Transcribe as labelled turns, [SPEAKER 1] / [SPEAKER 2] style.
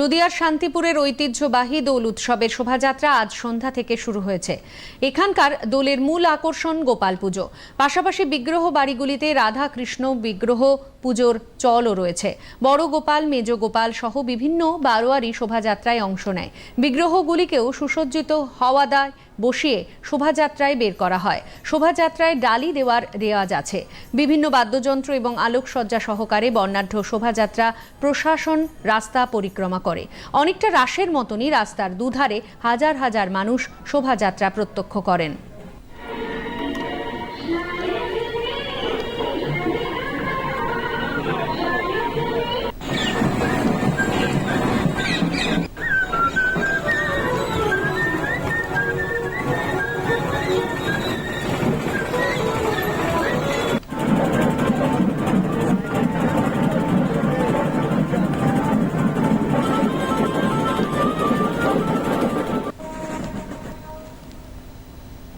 [SPEAKER 1] নদিয়ার শান্তিপুরের ঐতিহ্যবাহী দোল উৎসবের শোভাযাত্রা আজ সন্ধ্যা থেকে শুরু হয়েছে। এখানকার দোলের মূল আকর্ষণ গোপাল পুজো। পাশাপাশি বিগ্রহ বাড়িগুলিতে রাধা কৃষ্ণ বিগ্রহ পুজোর চলও রয়েছে। বড় গোপাল, মেজ গোপাল সহ বিভিন্ন বারোয়ারি শোভাযাত্রায় অংশ নেয়। বিগ্রহগুলিকেও সুসজ্জিত হওয়াদায় বসিয়ে শোভাযাত্রায় বের করা হয়। শোভাযাত্রায় ডালি দেওয়ার রেওয়াজ আছে। বিভিন্ন বাদ্যযন্ত্র এবং আলোকসজ্জা সহকারে বর্ণাঢ্য শোভাযাত্রা প্রশাসন রাস্তা পরিক্রমা করে। অনেকটা রাসের মতনই রাস্তার দুধারে হাজার হাজার মানুষ শোভাযাত্রা প্রত্যক্ষ করেন।